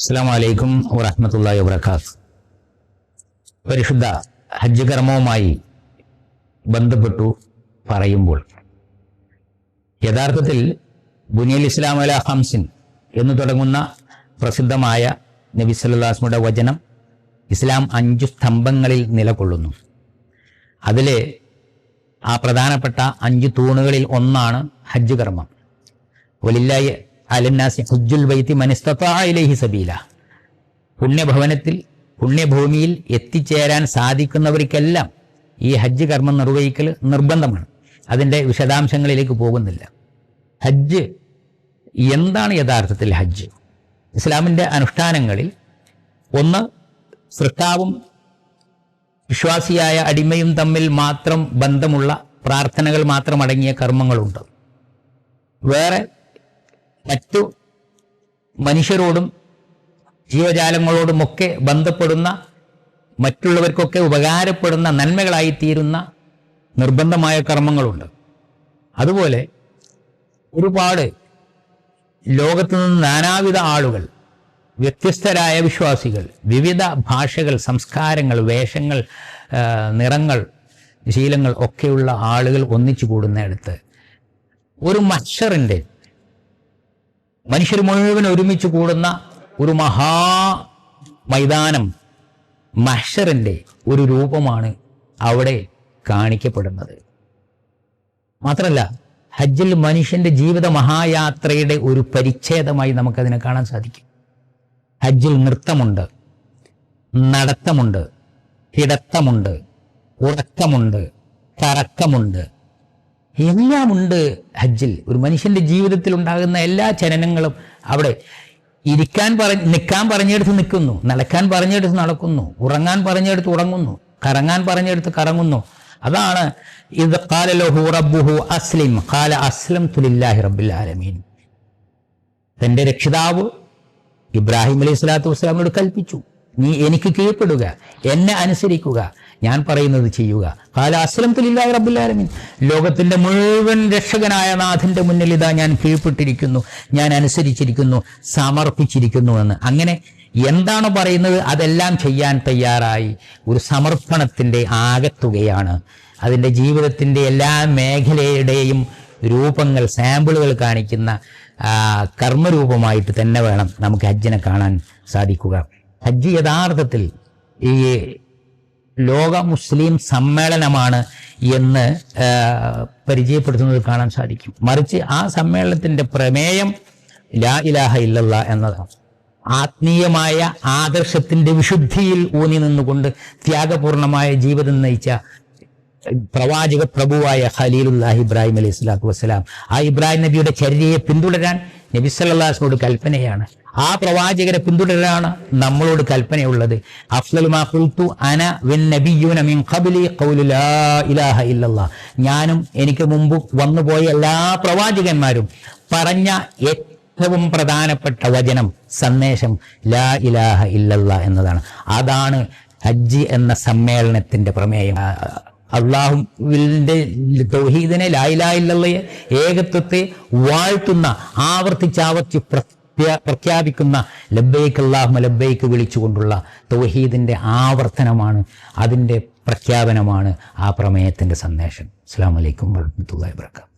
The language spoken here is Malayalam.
അസ്സാം വലൈക്കും വറഹമത്തല്ലാ വാബർക്കാത്ത് പരിശുദ്ധ ഹജ്ജ് കർമ്മവുമായി ബന്ധപ്പെട്ടു പറയുമ്പോൾ യഥാർത്ഥത്തിൽ ബുനിയൽ ഇസ്ലാം അല ഹംസിൻ എന്ന് തുടങ്ങുന്ന പ്രസിദ്ധമായ നബി സല്ലാസ്മുടെ വചനം ഇസ്ലാം അഞ്ചു സ്തംഭങ്ങളിൽ നിലകൊള്ളുന്നു. അതിലെ ആ പ്രധാനപ്പെട്ട അഞ്ച് തൂണുകളിൽ ഒന്നാണ് ഹജ്ജ് കർമ്മം. വലില്ലായി അലന്നാസി ഹുജുൽ വൈത്തി മനസ്തത്തായിലേഹി സബീല. പുണ്യഭവനത്തിൽ പുണ്യഭൂമിയിൽ എത്തിച്ചേരാൻ സാധിക്കുന്നവർക്കെല്ലാം ഈ ഹജ്ജ് കർമ്മം നിർവഹിക്കൽ നിർബന്ധമാണ്. അതിന്റെ വിശദാംശങ്ങളിലേക്ക് പോകുന്നില്ല. ഹജ്ജ് എന്താണ് യഥാർത്ഥത്തിൽ ഹജ്ജ്? ഇസ്ലാമിന്റെ അനുഷ്ഠാനങ്ങളിൽ ഒന്ന് സൃഷ്ടാവും വിശ്വാസിയായ അടിമയും തമ്മിൽ മാത്രം ബന്ധമുള്ള പ്രാർത്ഥനകൾ മാത്രം അടങ്ങിയ കർമ്മങ്ങളുണ്ട്. വേറെ മറ്റു മനുഷ്യരോടും ജീവജാലങ്ങളോടുമൊക്കെ ബന്ധപ്പെടുന്ന മറ്റുള്ളവർക്കൊക്കെ ഉപകാരപ്പെടുന്ന നന്മകളായി തീരുന്ന നിർബന്ധമായ കർമ്മങ്ങളുണ്ട്. അതുപോലെ ഒരുപാട് ലോകത്തു നിന്ന് നാനാവിധ ആളുകൾ വ്യത്യസ്തരായ വിശ്വാസികൾ വിവിധ ഭാഷകൾ സംസ്കാരങ്ങൾ വേഷങ്ങൾ നിറങ്ങൾ ശീലങ്ങൾ ഒക്കെയുള്ള ആളുകൾ ഒന്നിച്ചു കൂടുന്നിടത്ത് ഒരു മഷറിന്റെ മനുഷ്യർ മുഴുവൻ ഒരുമിച്ച് കൂടുന്ന ഒരു മഹാ മൈതാനം മഷറിന്റെ ഒരു രൂപമാണ് അവിടെ കാണിക്കപ്പെടുന്നത്. മാത്രമല്ല ഹജ്ജിൽ മനുഷ്യന്റെ ജീവിത മഹായാത്രയുടെ ഒരു പരിച്ഛേദമായി നമുക്കതിനെ കാണാൻ സാധിക്കും. ഹജ്ജിൽ നൃത്തമുണ്ട് നടത്തമുണ്ട് കിടത്തമുണ്ട് ഉറക്കമുണ്ട് കറക്കമുണ്ട് എല്ലാമുണ്ട് ഹജ്ജിൽ. ഒരു മനുഷ്യന്റെ ജീവിതത്തിൽ ഉണ്ടാകുന്ന എല്ലാ ചലനങ്ങളും അവിടെ ഇരിക്കാൻ പറ നിൽക്കാൻ പറഞ്ഞെടുത്ത് നിൽക്കുന്നു. നടക്കാൻ പറഞ്ഞെടുത്ത് നടക്കുന്നു. ഉറങ്ങാൻ പറഞ്ഞെടുത്ത് ഉറങ്ങുന്നു. കറങ്ങാൻ പറഞ്ഞെടുത്ത് കറങ്ങുന്നു. അതാണ് ഇത് കാലലോഹു റബ്ബുഹു അസ്ലിം. കാല അസ്ലം തുലില്ലാഹി റബ്ബിൽ ആലമീൻ. തന്റെ രക്ഷിതാവ് ഇബ്രാഹിം അലൈഹി സ്വലാത്തു വസ്സലാമിനോട് കൽപ്പിച്ചു. നീ എനിക്ക് കീഴ്പ്പെടുക. എന്നെ അനുസരിക്കുക. ഞാൻ പറയുന്നത് ചെയ്യുക. കാല അസ്ലം ആലമീൻ ലോകത്തിന്റെ മുഴുവൻ രക്ഷകനായ നാഥന്റെ മുന്നിൽ ഇതാ ഞാൻ കീഴ്പ്പെട്ടിരിക്കുന്നു. ഞാൻ അനുസരിച്ചിരിക്കുന്നു. സമർപ്പിച്ചിരിക്കുന്നു എന്ന് അങ്ങനെ എന്താണ് പറയുന്നത്? അതെല്ലാം ചെയ്യാൻ തയ്യാറായി. ഒരു സമർപ്പണത്തിന്റെ ആകത്തുകയാണ്. അതിന്റെ ജീവിതത്തിന്റെ എല്ലാ മേഖലയുടെയും രൂപങ്ങൾ സാമ്പിളുകൾ കാണിക്കുന്ന കർമ്മരൂപമായിട്ട് തന്നെ വേണം നമുക്ക് ഹജ്ജിനെ കാണാൻ സാധിക്കുക. ഹജ്ജ് യഥാർത്ഥത്തിൽ ഈ ലോക മുസ്ലിം സമ്മേളനമാണ് എന്ന് പരിചയപ്പെടുത്തുന്നത് കാണാൻ സാധിക്കും. മറിച്ച് ആ സമ്മേളനത്തിന്റെ പ്രമേയം ലാ ഇലാഹ ഇല്ലല്ല എന്നതാണ്. ആത്മീയമായ ആദർശത്തിന്റെ വിശുദ്ധിയിൽ ഊന്നി നിന്നുകൊണ്ട് ത്യാഗപൂർണമായ ജീവിതം നയിച്ച പ്രവാചക പ്രഭുവായ ഖലീലുല്ലാഹി ഇബ്രാഹിം അലൈഹി സ്വലാത്തു വസ്സലാം. ആ ഇബ്രാഹിം നബിയുടെ ചര്യയെ പിന്തുടരാൻ നബി സല്ലാസ്നോട് കൽപ്പനയാണ്. ആ പ്രവാചകരെ പിന്തുടരാണ് നമ്മളോട് കൽപ്പനയുള്ളത്. ഞാനും എനിക്ക് മുമ്പ് വന്നുപോയ എല്ലാ പ്രവാചകന്മാരും പറഞ്ഞ ഏറ്റവും പ്രധാനപ്പെട്ട വചനം സന്ദേശം ലാ ഇലാഹ ഇല്ലല്ല എന്നതാണ്. അതാണ് ഹജ്ജ് എന്ന സമ്മേളനത്തിന്റെ പ്രമേയം. ആ, അള്ളാഹുവിന്റെ തൗഹീദിനെ ലായിലായില്ലയെ ഏകത്വത്തെ വാഴ്ത്തുന്ന ആവർത്തിച്ചാവർത്തി പ്രഖ്യാപിക്കുന്ന ലബ്ബൈക്ക് അള്ളാഹു ലബ്ബൈക്ക് വിളിച്ചുകൊണ്ടുള്ള തൗഹീദിന്റെ ആവർത്തനമാണ് അതിന്റെ പ്രഖ്യാപനമാണ് ആ പ്രമേയത്തിന്റെ സന്ദേശം. അസ്സാം വലൈക്കും വാഹമത്തല്ലാ വാബർക്കാത്തു